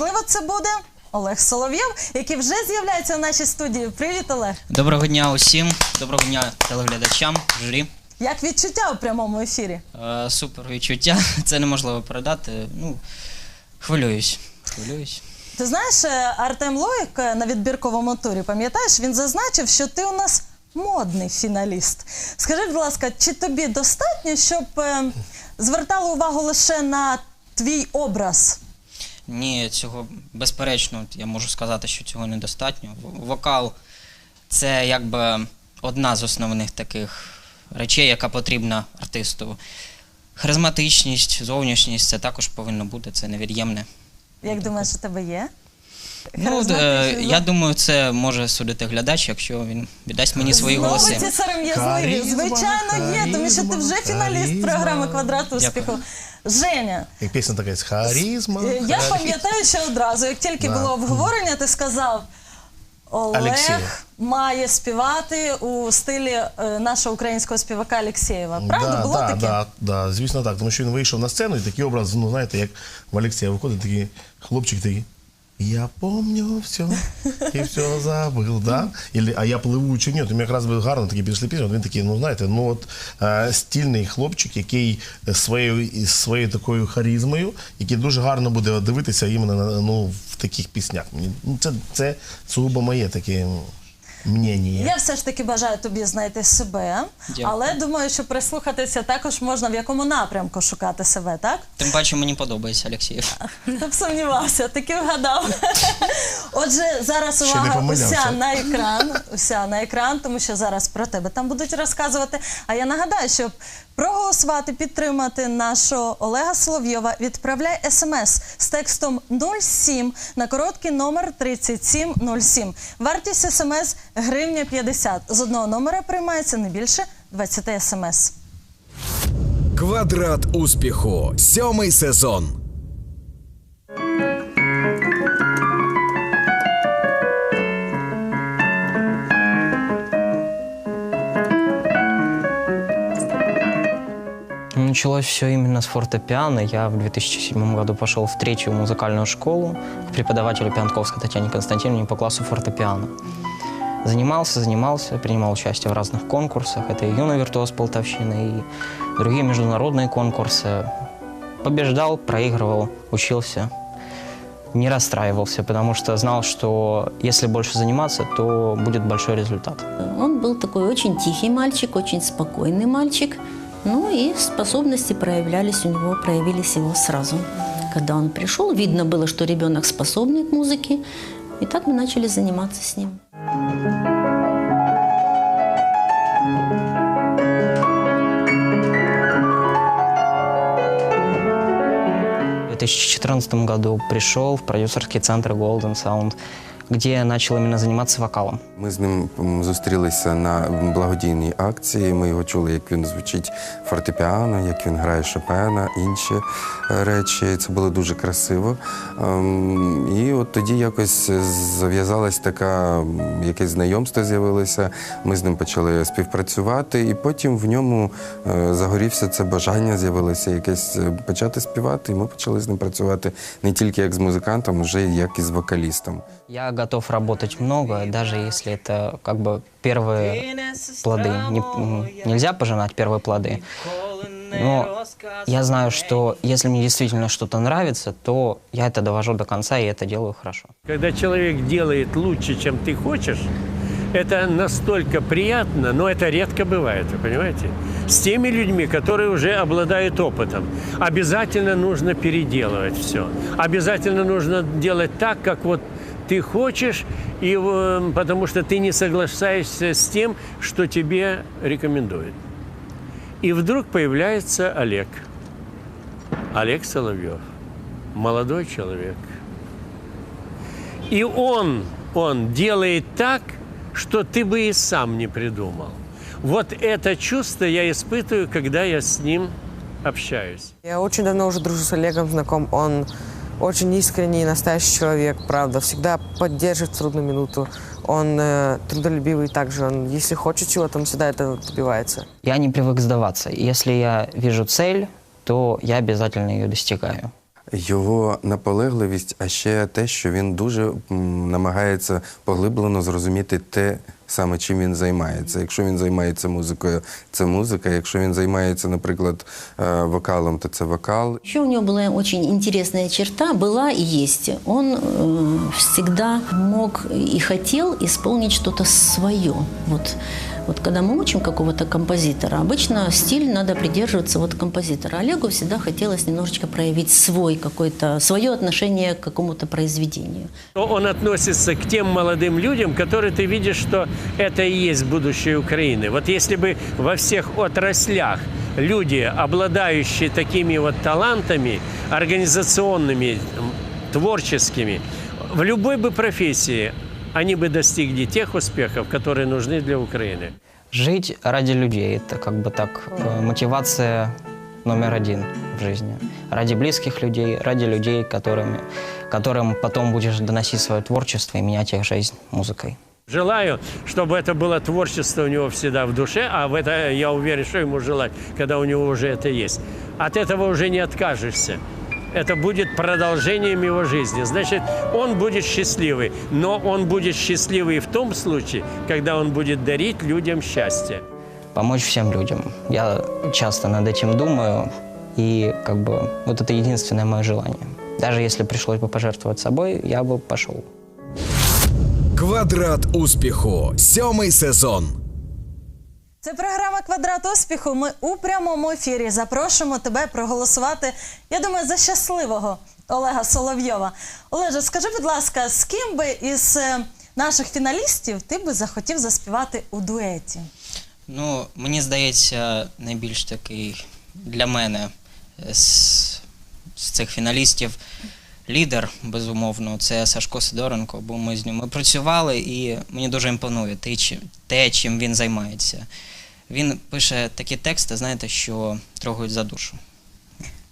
Можливо, це буде Олег Соловйов, який вже з'являється в нашій студії. Привіт, Олег! Доброго дня усім, доброго дня телеглядачам, журі. Як відчуття у прямому ефірі? Е, супер відчуття, це неможливо передати. Ну, хвилююсь. Хвилююсь. Ти знаєш, е, Артем Лоїк е, на відбірковому турі, пам'ятаєш, він зазначив, що ти у нас модний фіналіст. Скажи, будь ласка, чи тобі достатньо, щоб е, звертали увагу лише на твій образ? Ні, цього безперечно, я можу сказати, що цього недостатньо. Вокал це якби одна з основних таких речей, яка потрібна артисту. Харизматичність, зовнішність це також повинно бути, це невід'ємне. Як думаєш, у тебе є? Ну, е, я думаю, це може судити глядач, якщо він віддасть мені свої Знову голоси. ці сором'язливі. Харизма, Звичайно, є, тому що ти вже харизма, фіналіст програми Квадрат успіху. Женя, І пісня така харізма. Е, Я пам'ятаю, ще одразу, як тільки було обговорення, ти сказав. Олег має співати у стилі е, нашого українського співака Алексєєва. Правда, да, було да, таке? Да, да, звісно так, тому що він вийшов на сцену і такий образ, ну знаєте, як в Олексія виходить такий хлопчик такий. Я помню все і все забыл, да? Или, а я пливу чи ні, то якраз би гарно такі підійшли пісні. Він такий, ну знаєте, ну от е, стільний хлопчик, який своєю своєю такою харізмою, який дуже гарно буде дивитися іменно ну, в таких піснях. Мені- Ну, це, це сугубо моє таке мнення. Я все ж таки бажаю тобі знайти себе, Дякую. але думаю, що прислухатися також можна в якому напрямку шукати себе, так? Тим паче мені подобається Олексієв. Хто б сумнівався, таки вгадав. Отже, зараз Ще не увага помилявся. уся на екран, уся на екран, тому що зараз про тебе там будуть розказувати. А я нагадаю, щоб проголосувати, підтримати нашого Олега Соловйова, відправляй смс з текстом 07 на короткий номер 3707. Вартість смс гривня 50. З одного номера приймається не більше 20 смс. Квадрат успіху. Сьомий сезон. Началось все именно с фортепиано. Я в 2007 году пошел в третью музыкальную школу к преподавателю Пиантковской Татьяне Константиновне по классу фортепиано. Занимался, занимался, принимал участие в разных конкурсах. Это и юный виртуоз Полтавщины, и другие международные конкурсы. Побеждал, проигрывал, учился. Не расстраивался, потому что знал, что если больше заниматься, то будет большой результат. Он был такой очень тихий мальчик, очень спокойный мальчик. Ну и способности проявлялись у него, проявились его сразу. Когда он пришел, видно было, что ребенок способный к музыке. И так мы начали заниматься с ним. В 2014 году пришел в продюсерский центр Golden Sound, где я начал именно заниматься вокалом. Ми з ним зустрілися на благодійній акції. Ми його чули, як він звучить фортепіано, як він грає Шопена, інші е, речі. Це було дуже красиво. Ем, І от тоді якось зав'язалась така, якесь знайомство з'явилося. Ми з ним почали співпрацювати, і потім в ньому е, загорівся це бажання, з'явилося якесь е, почати співати. І ми почали з ним працювати не тільки як з музикантом, вже як і з вокалістом. Я готов работать много, даже если это как бы первые плоды. Не- нельзя пожинать первые плоды. Но я знаю, что если мне действительно что-то нравится, то я это довожу до конца и это делаю хорошо. Когда человек делает лучше, чем ты хочешь, это настолько приятно, но это редко бывает, вы понимаете? С теми людьми, которые уже обладают опытом, обязательно нужно переделывать все. Обязательно нужно делать так, как вот ты хочешь, и, э, потому что ты не соглашаешься с тем, что тебе рекомендуют. И вдруг появляется Олег. Олег Соловьев. Молодой человек. И он, он делает так, что ты бы и сам не придумал. Вот это чувство я испытываю, когда я с ним общаюсь. Я очень давно уже дружу с Олегом, знаком. Он очень искренний, настоящий человек, правда. Всегда поддержит в трудную минуту. Он э, трудолюбивый также. Он, если хочет чего-то, он всегда это добивается. Я не привык сдаваться. Если я вижу цель, то я обязательно ее достигаю. Його наполегливість, а ще те, що він дуже м, намагається поглиблено зрозуміти те саме, чим він займається. Якщо він займається музикою, це музика. Якщо він займається, наприклад, е, вокалом, то це вокал. Еще у него была очень интересная черта, была и есть. Он э, всегда мог и хотел исполнить что-то свое. Вот, Вот когда мы учим какого-то композитора, обычно стиль надо придерживаться вот композитора. Олегу всегда хотелось немножечко проявить свой какой-то, свое отношение к какому-то произведению. Он относится к тем молодым людям, которые ты видишь, что это и есть будущее Украины. Вот если бы во всех отраслях люди, обладающие такими вот талантами, организационными, творческими, в любой бы профессии, они бы достигли тех успехов, которые нужны для Украины. Жить ради людей – это как бы так э, мотивация номер один в жизни. Ради близких людей, ради людей, которыми, которым потом будешь доносить свое творчество и менять их жизнь музыкой. Желаю, чтобы это было творчество у него всегда в душе, а в это я уверен, что ему желать, когда у него уже это есть. От этого уже не откажешься. Это будет продолжением его жизни. Значит, он будет счастливый, но он будет счастливый в том случае, когда он будет дарить людям счастье. Помочь всем людям. Я часто над этим думаю, и как бы вот это единственное мое желание. Даже если пришлось бы пожертвовать собой, я бы пошел. Квадрат успіху. Сьомий сезон. Це програма Квадрат успіху. Ми у прямому ефірі запрошуємо тебе проголосувати. Я думаю, за щасливого Олега Соловйова. Олеже, скажи, будь ласка, з ким би із е, наших фіналістів ти би захотів заспівати у дуеті? Ну, мені здається, найбільш такий для мене е, з, з цих фіналістів лідер, безумовно, це Сашко Сидоренко, бо ми з ним ми працювали і мені дуже імпонує те, чим, він займається. Він пише такі тексти, знаєте, що трогають за душу.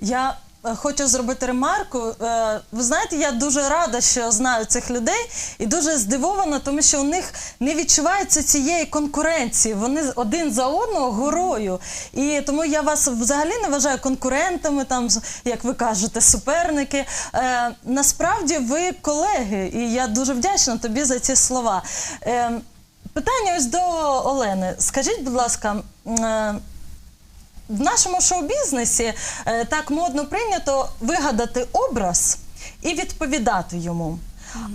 Я хочу зробити ремарку. Е, Ви знаєте, я дуже рада, що знаю цих людей, і дуже здивована, тому що у них не відчувається цієї конкуренції. Вони один за одного горою. І тому я вас взагалі не вважаю конкурентами, там, як ви кажете, суперники. Е, Насправді ви колеги, і я дуже вдячна тобі за ці слова. Е, Питання ось до Олени. Скажіть, будь ласка. В нашому шоу-бізнесі е, так модно прийнято вигадати образ і відповідати йому.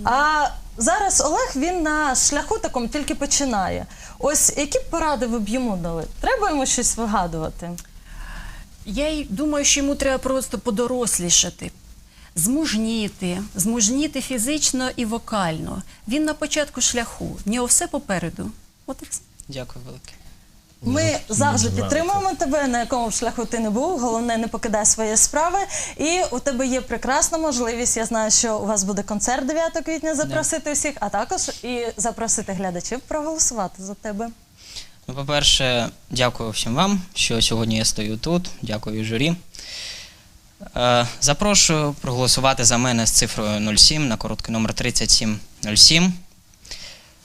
А зараз Олег він на шляху такому тільки починає. Ось які б поради ви б йому дали? Треба йому щось вигадувати? Я й думаю, що йому треба просто подорослішати, змужніти, змужніти фізично і вокально. Він на початку шляху, в нього все попереду. От і все. Дякую велике. Ми завжди підтримуємо тебе, на якому б шляху ти не був. Головне, не покидай свої справи. І у тебе є прекрасна можливість. Я знаю, що у вас буде концерт 9 квітня запросити всіх, а також і запросити глядачів проголосувати за тебе. Ну, по-перше, дякую всім вам, що сьогодні я стою тут. Дякую журі. Е, запрошую проголосувати за мене з цифрою 07 на короткий номер 3707.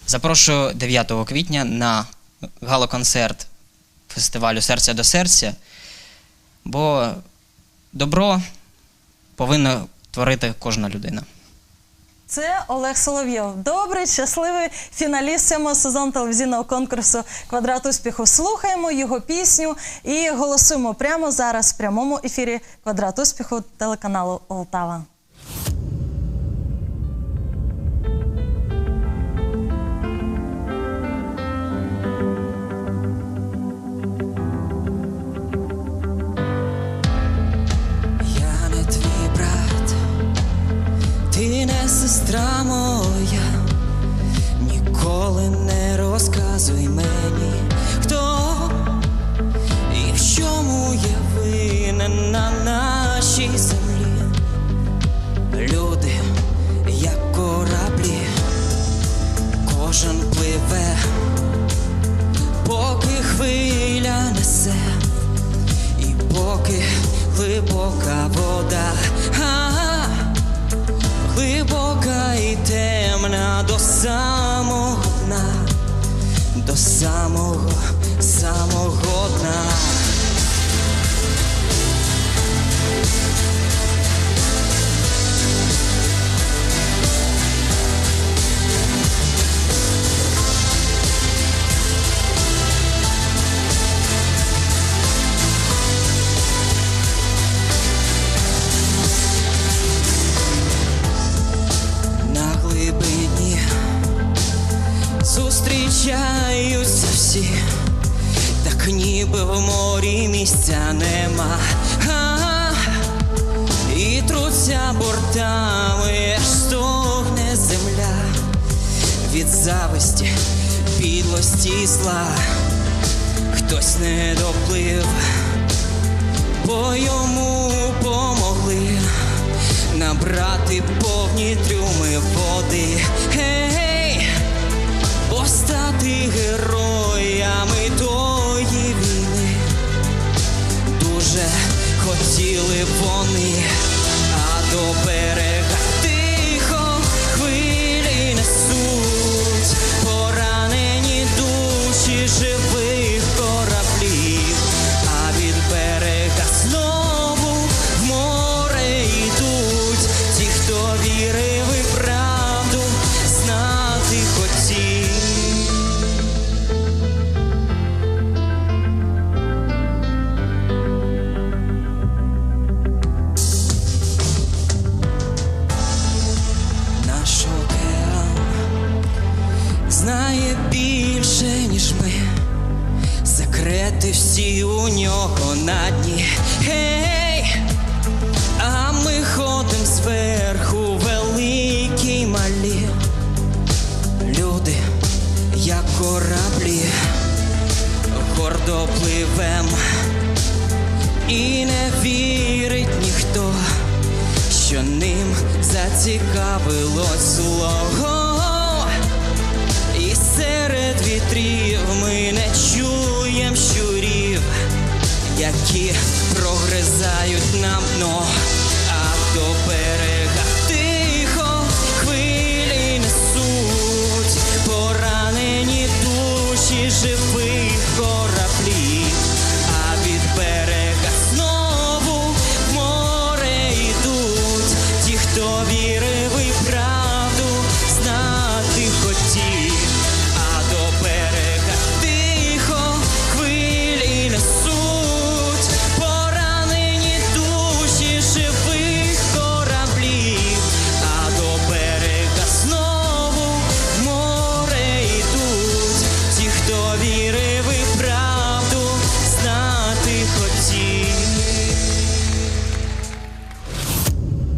Запрошую 9 квітня на галоконцерт фестивалю Серця до серця, бо добро повинна творити кожна людина. Це Олег Соловйов. Добрий, щасливий фіналіст сьомого сезону телевізійного конкурсу Квадрат успіху. Слухаємо його пісню і голосуємо прямо зараз в прямому ефірі Квадрат успіху телеканалу Олтава. Сестра моя, ніколи не розказуй мені, темна до самого дна, до самого, самого дна. В морі місця нема. А, і труться бортами, стогне земля від зависті, підлості зла. Хтось не доплив, бо йому помогли набрати повні трюми води. Гей, постати героями тої хотіли вони, зацікавилось слово. І серед вітрів ми не чуєм щурів, які